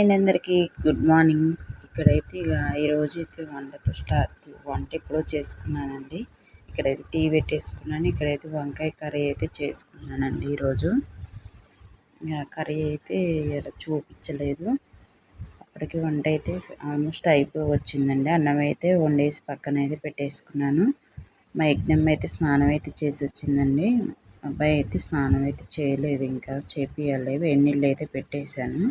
And అందరికీ good morning. ఇక్కడైతే ఇక ఈరోజు అయితే వంటతో స్టార్ట్ వంట ఎప్పుడో చేసుకున్నానండి. ఇక్కడైతే టీ పెట్టేసుకున్నాను. ఇక్కడైతే వంకాయ కర్రీ అయితే చేసుకున్నానండి ఈరోజు. కర్రీ అయితే ఇలా చూపించలేదు. అప్పటికి వంట అయితే ఆల్మోస్ట్ అయిపోయి వచ్చిందండి అన్నం అయితే వండేసి పక్కన అయితే పెట్టేసుకున్నాను. మా యజ్ఞం అయితే స్నానం అయితే చేసి వచ్చిందండి. అబ్బాయి అయితే స్నానం అయితే చేయలేదు ఇంకా చేపియాలి వేడి నీళ్ళు అయితే పెట్టేశాను.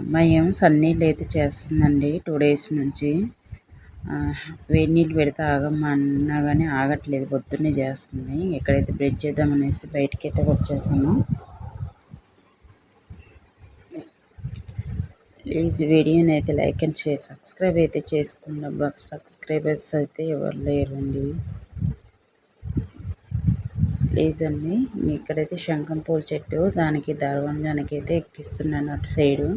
అమ్మాయి ఏమో సన్నీళ్ళు అయితే చేస్తుందండి. టూ డేస్ నుంచి. వేడి నీళ్ళు పెడితే ఆగమ్మా అన్నా కానీ ఆగట్లేదు. పొద్దున్నే చేస్తుంది. ఎక్కడైతే బ్రెడ్ చేద్దామనేసి బయటికి అయితే వచ్చేసాను ప్లీజ్ వీడియోని అయితే లైక్ అండ్ షేర్ సబ్స్క్రైబ్ అయితే చేసుకున్న సబ్స్క్రైబర్స్ అయితే ఎవరు లేరండి. ప్లీజ్ అండి ఇక్కడైతే శంఖం పూల చెట్టు దానికి దర్వంజానికి అయితే ఎక్కిస్తున్నాను అటు సైడు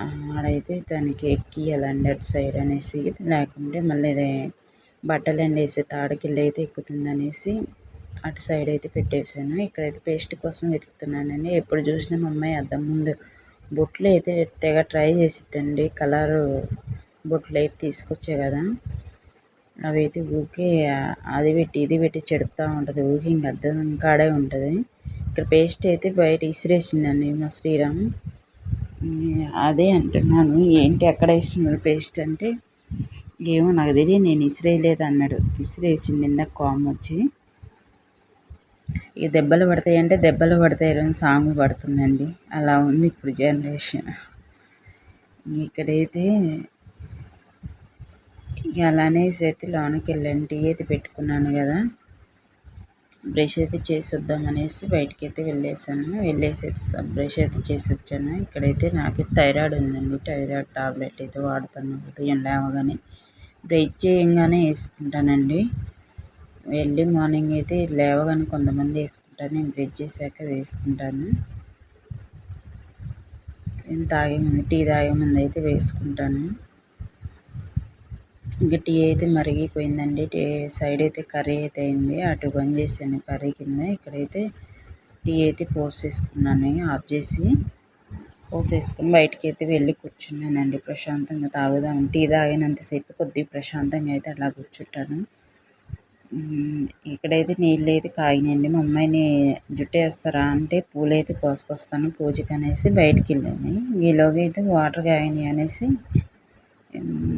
ఆడైతే దానికి ఎక్కియాలండి అటు సైడ్ అనేసి లేకుంటే మళ్ళీ బట్టలు ఎండేసి తాడుకిల్లు అయితే ఎక్కుతుంది అనేసి అటు సైడ్ అయితే పెట్టేశాను. ఇక్కడైతే పేస్ట్ కోసం వెతుకుతున్నానండి. ఎప్పుడు చూసినా మా అమ్మాయి అద్దం ముందు బొట్లు అయితే తెగ ట్రై చేసిద్దండి. కలరు బొట్లు అయితే తీసుకొచ్చే కదా. అవి అయితే ఊరికే అది పెట్టి ఇది పెట్టి చెడుపుతూ ఉంటుంది. ఊకి ఇంక అద్దం కాడే ఉంటుంది. ఇక్కడ పేస్ట్ అయితే బయట ఇసిరేసిందండి మా శ్రీరామ్. అదే అంటున్నాను. ఏంటి ఎక్కడ వేసినారు పేస్ట్ అంటే? ఏమో నాకు తెలియదు. నేను ఇసిరేయలేదు అన్నాడు ఇసిరేసింది ఇందాక కోపం వచ్చి. ఇక దెబ్బలు పడతాయి అంటే దెబ్బలు పడతాయి. అని సాంగ్ పడుతుందండి. అలా ఉంది ఇప్పుడు జనరేషన్. ఇక్కడైతే ఇక అలానే అయితే లోనకి వెళ్ళండి అయితే పెట్టుకున్నాను కదా. బ్రష్ అయితే చేసి వద్దాం అనేసి బయటికి అయితే వెళ్ళేసాను. వెళ్ళేసి అయితే బ్రష్ అయితే చేసి వచ్చాను ఇక్కడైతే నాకు థైరాయిడ్ ఉందండి. థైరాయిడ్ టాబ్లెట్ అయితే వాడుతాను. ఉదయం లేవగానే బ్రేక్ చేయంగానే వేసుకుంటానండి. వెళ్ళి మార్నింగ్ అయితే లేవగానే కొంతమంది వేసుకుంటాను నేను బ్రష్ చేశాక వేసుకుంటాను. నేను తాగే ముందు టీ తాగే ముందు అయితే వేసుకుంటాను. ఇంక టీ అయితే మరిగిపోయిందండి. టీ సైడ్ అయితే కర్రీ అయితే అయింది. అటు బంద్ చేశాను కర్రీ కింద. ఇక్కడైతే టీ అయితే పోసేసుకున్నాను. ఆఫ్ చేసి పోసేసుకుని బయటికి అయితే వెళ్ళి కూర్చున్నానండి ప్రశాంతంగా తాగుదాం. టీ తాగినంతసేపు కొద్దిగా ప్రశాంతంగా అయితే అలా కూర్చుంటాను. ఇక్కడైతే నీళ్ళు అయితే కాగినాయండి. మా అమ్మాయిని జుట్టు వేస్తారా అంటే పూలు అయితే కోసుకొస్తాను. పూజకి అనేసి బయటికి వెళ్ళింది. ఈలోగా అయితే వాటర్ కాగినాయి అనేసి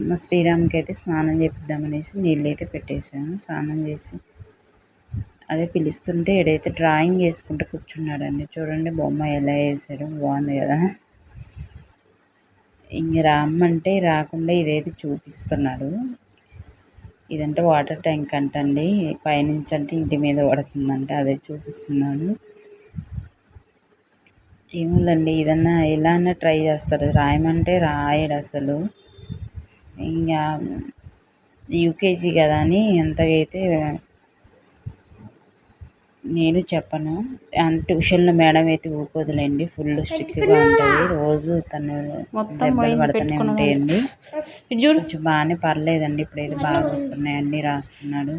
మా శ్రీరామ్కి అయితే స్నానం చేపిద్దామనేసి నీళ్ళు అయితే పెట్టేశాను. స్నానం చేసి అదే పిలుస్తుంటే ఎడైతే డ్రాయింగ్ వేసుకుంటూ కూర్చున్నాడండి. చూడండి బొమ్మ ఎలా వేసాడు బాగుంది కదా. ఇంక రమ్మంటే రాకుండా ఇదైతే చూపిస్తున్నాడు. ఇదంటే వాటర్ ట్యాంక్ అంటండి. పైనుంచి అంటే ఇంటి మీద పడుతుందంట అదే చూపిస్తున్నాడు. ఏమోలండి ఇదన్నా ఎలా అన్నా ట్రై చేస్తారు రాయమంటే రాయడు అసలు ఇంకా యూకేజీ కదా అని అంతగా అయితే నేను చెప్పను. ట్యూషన్లో మేడం అయితే ఊరుకోదులేండి ఫుల్ స్ట్రిక్ట్గా ఉంటుంది రోజు తను దెబ్బలు పడుతూనే ఉంటాయండి. కొంచెం బాగానే పర్లేదండి ఇప్పుడు అయితే బాగా వస్తున్నాయి అన్ని రాస్తున్నాడు.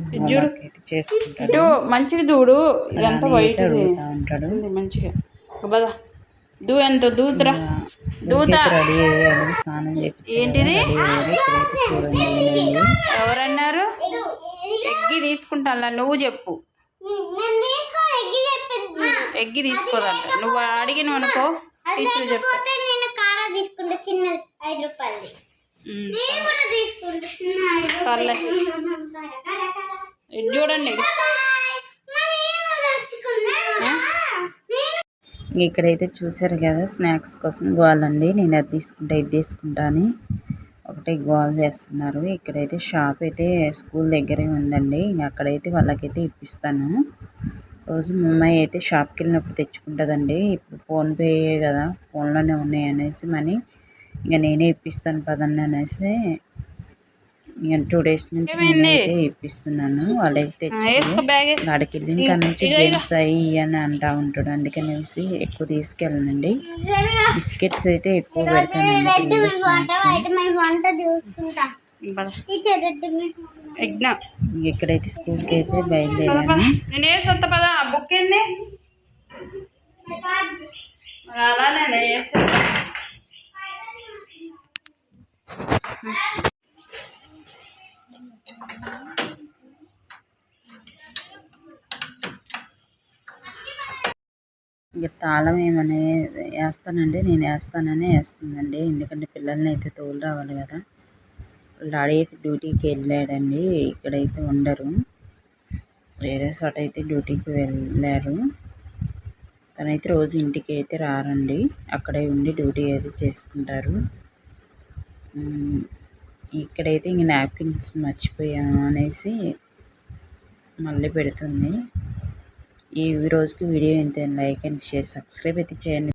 అయితే చేసుకుంటాడు. మంచిది చూడు ఎంత వైట్ అడుగుతూ ఉంటాడు. మంచిగా. దూ ఎంత దూతరా దూత. ఏంటిది? ఎవరన్నారు? ఎగ్గి తీసుకుంటా నువ్వు చెప్పు. ఎగ్గి తీసుకోదంట నువ్వు అడిగిన అనుకో తీసుకుని చెప్పు తీసుకుంటా చిన్న ఐదు రూపాయలు. సర్లే చూడండి. ఇక్కడైతే చూసారు కదా స్నాక్స్ కోసం గోవాలండి నేను అది తీసుకుంటా ఇది తీసుకుంటా అని ఒకటే గోల్ చేస్తున్నారు. ఇక్కడైతే షాప్ అయితే స్కూల్ దగ్గరే ఉందండి. అక్కడైతే వాళ్ళకైతే ఇప్పిస్తాను. రోజు మా అమ్మాయి అయితే షాప్కి వెళ్ళినప్పుడు తెచ్చుకుంటుందండి. ఇప్పుడు ఫోన్పే కదా ఫోన్లోనే ఉన్నాయి అనేసి మనీ ఇంకా నేనే ఇప్పిస్తాను పదండి అనేసి ఇక టూ డేస్ నుంచి నేనైతే ఇప్పిస్తున్నాను. వాళ్ళైతే గాడికి వెళ్ళి ఇంకా నుంచి జెంట్స్ అయ్యి అని అంటూ ఉంటాడు. అందుకనేసి ఎక్కువ తీసుకెళ్ళనండి. బిస్కెట్స్ అయితే ఎక్కువ పెడతానండి స్నాక్స్ ఇక్కడైతే స్కూల్కి అయితే బయలుదేరాను. నేనే సొంత పద. బుక్ ఏంది? అలానే ఇంక తాళం ఏమనే వేస్తానండి నేను వేస్తానని వేస్తుందండి. ఎందుకంటే పిల్లల్ని అయితే తోలు రావాలి కదా. డాడీ అయితే డ్యూటీకి వెళ్ళాడండి ఇక్కడైతే ఉండరు. వేరే చోట అయితే డ్యూటీకి వెళ్ళారు. తనైతే రోజు ఇంటికి అయితే రారండి. అక్కడే ఉండి డ్యూటీ అయితే చేసుకుంటారు. ఇక్కడైతే ఇంక నాప్కిన్స్ మర్చిపోయాను అనేసి మళ్ళీ పెడుతుంది. ఈ రోజుకి వీడియో ఎంత లైక్ అండ్ షేర్ సబ్స్క్రైబ్ అయితే చేయండి.